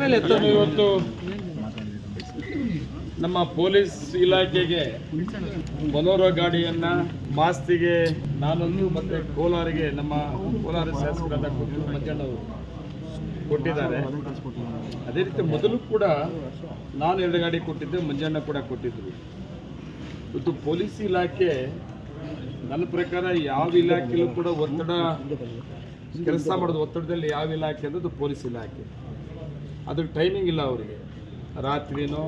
ಮೇಲೆ ಇವತ್ತು ನಮ್ಮ ಪೊಲೀಸ್ ಇಲಾಖೆಗೆ ಬಲೋರ ಗಾಡಿಯನ್ನ ಮಾಸ್ತಿಗೆ ನಾನೊಂದು ಮತ್ತೆ ಕೋಲಾರಿಗೆ ನಮ್ಮ ಕೋಲಾರ ಶಾಸಕರಾದ ಮಂಜಣ್ಣವರು ಕೊಟ್ಟಿದ್ದಾರೆ. ಅದೇ ರೀತಿ ಮೊದಲು ಕೂಡ ನಾನು ಎರಡು ಗಾಡಿ ಕೊಟ್ಟಿದ್ದೆ, ಮಂಜಣ್ಣ ಕೂಡ ಕೊಟ್ಟಿದ್ರು. ಇವತ್ತು ಪೊಲೀಸ್ ಇಲಾಖೆ ನನ್ನ ಪ್ರಕಾರ ಯಾವ ಇಲಾಖೆಯಲ್ಲೂ ಕೂಡ ಒತ್ತಡ ಕೆಲಸ ಮಾಡೋದು ಒತ್ತಡದಲ್ಲಿ ಯಾವ ಇಲಾಖೆ ಅನ್ನೋದು ಪೊಲೀಸ್ ಇಲಾಖೆ. ಅದಕ್ಕೆ ಟೈಮಿಂಗ್ ಇಲ್ಲ ಅವರಿಗೆ. ರಾತ್ರಿನೋ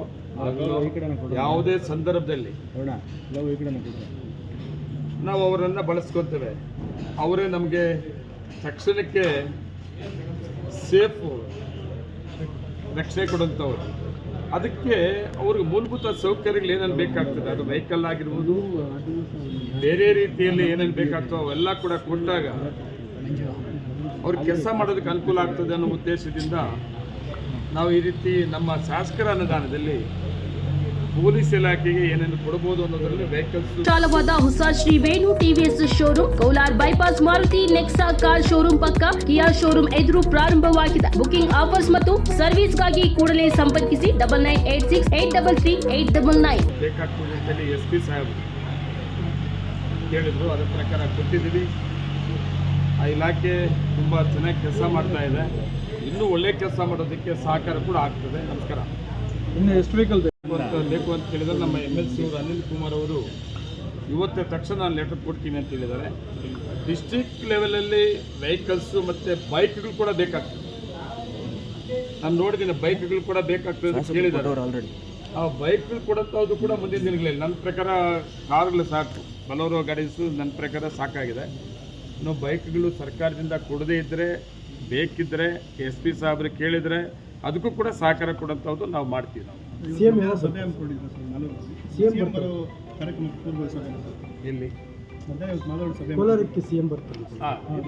ಯಾವುದೇ ಸಂದರ್ಭದಲ್ಲಿ. ನಾವು ಅವರನ್ನು ಬಳಸ್ಕೊತೇವೆ. ಅವರೇ ನಮಗೆ ತಕ್ಷಣಕ್ಕೆ ಸೇಫ್ ರಕ್ಷಣೆ ಕೊಡುವಂಥವ್ರು. ಅದಕ್ಕೆ ಅವ್ರಿಗೆ ಮೂಲಭೂತ ಸೌಕರ್ಯಗಳು ಏನೇನು ಬೇಕಾಗ್ತದೆ ಅದು ವೆಹಿಕಲ್ ಆಗಿರ್ಬೋದು ಬೇರೆ ರೀತಿಯಲ್ಲಿ ಏನೇನು ಬೇಕಾಗ್ತದೆ ಅವೆಲ್ಲ ಕೂಡ ಕೊಟ್ಟಾಗ ಅವ್ರಿಗೆ ಕೆಲಸ ಮಾಡೋದಕ್ಕೆ ಅನುಕೂಲ ಆಗ್ತದೆ ಅನ್ನೋ ಉದ್ದೇಶದಿಂದ ನಾವು ಈ ರೀತಿ ನಮ್ಮ ಶಾಸಕರ ಅನುದಾನದಲ್ಲಿ ಪೊಲೀಸ್ ಇಲಾಖೆಗೆ ಏನೇನು ಕೊಡಬಹುದು ಅನ್ನೋದರಲ್ಲಿ ವೆಹಿಕಲ್ಸ್ ವಿಶಾಲವಾದ ಹೊಸ Shri Venu TVS showroom Kolar bypass Maruti Nexa car showroom ಪಕ್ಕ ಕಿಯಾ ಶೋರೂಮ್ ಎದುರು ಪ್ರಾರಂಭವಾಗಿದೆ. ಬುಕಿಂಗ್ ಆಫರ್ಸ್ ಮತ್ತು ಸರ್ವಿಸ್ಗಾಗಿ ಕೂಡಲೇ ಸಂಪರ್ಕಿಸಿ double nine eight six eight double three eight double nine ಬೇಕಾಗ್ತದೆ ಅಂತೇಳಿ ಎಸ್ ಪಿ ಸಾಹೇಬ್ ಹೇಳಿದ್ರು. ಅದರ ಪ್ರಕಾರ ಕೊಟ್ಟಿದ್ದೀವಿ. ಆ ಇಲಾಖೆ ತುಂಬ ಚೆನ್ನಾಗಿ ಕೆಲಸ ಮಾಡ್ತಾ ಇದೆ. ಇನ್ನೂ ಒಳ್ಳೆ ಕೆಲಸ ಮಾಡೋದಕ್ಕೆ ಸಹಕಾರ ಕೂಡ ಆಗ್ತದೆ. ನಮಸ್ಕಾರ. ಇನ್ನು ಎಷ್ಟು ವೆಹಿಕಲ್ ಬೇಕು? ಅಂತ ಹೇಳಿದ್ರೆ ನಮ್ಮ ಎಂ ಎಲ್ ಸಿ ಅವರು ಅನಿಲ್ ಕುಮಾರ್ ಅವರು ಇವತ್ತೇ ತಕ್ಷಣ ನಾನು ಲೆಟರ್ ಕೊಡ್ತೀನಿ ಅಂತ ಹೇಳಿದ್ದಾರೆ. ಡಿಸ್ಟ್ರಿಕ್ಟ್ ಲೆವೆಲಲ್ಲಿ ವೆಹಿಕಲ್ಸು ಮತ್ತು ಬೈಕ್ಗಳು ಕೂಡ ಬೇಕಾಗ್ತದೆ. ನಾನು ನೋಡಿದ್ದೀನಿ ಬೈಕ್ಗಳು ಕೂಡ ಬೇಕಾಗ್ತದೆ ಅಂತ ಹೇಳಿದ್ದಾರೆ ಆಲ್ರೆಡಿ ಆ ಬೈಕ್ಗಳು ಕೊಡಂಥದ್ದು ಕೂಡ ಮುಂದಿನ ದಿನಗಳಲ್ಲಿ ನನ್ನ ಪ್ರಕಾರ ಕಾರುಗಳು ಸಾಕು. ಬಲೋರೋ ಗಾಡೀಸು ನನ್ನ ಪ್ರಕಾರ ಸಾಕಾಗಿದೆ. ಇನ್ನು ಬೈಕ್ಗಳು ಸರ್ಕಾರದಿಂದ ಕೊಡದೇ ಇದ್ದರೆ ಬೇಕಿದ್ದರೆ ಎಸ್ ಪಿ ಸಾಹೇಬ್ರು ಕೇಳಿದರೆ ಅದಕ್ಕೂ ಕೂಡ ಸಹಕಾರ ಕೊಡೋಂಥದ್ದು ನಾವು ಮಾಡ್ತೀವಿ ನಾವು. ಎಲ್ಲಿ? ಸಿ ಕೋಲಾರಕ್ಕೆ ಸಿಎಂ ಬರ್ತಾರೆ. ಹಾಂ ಇದು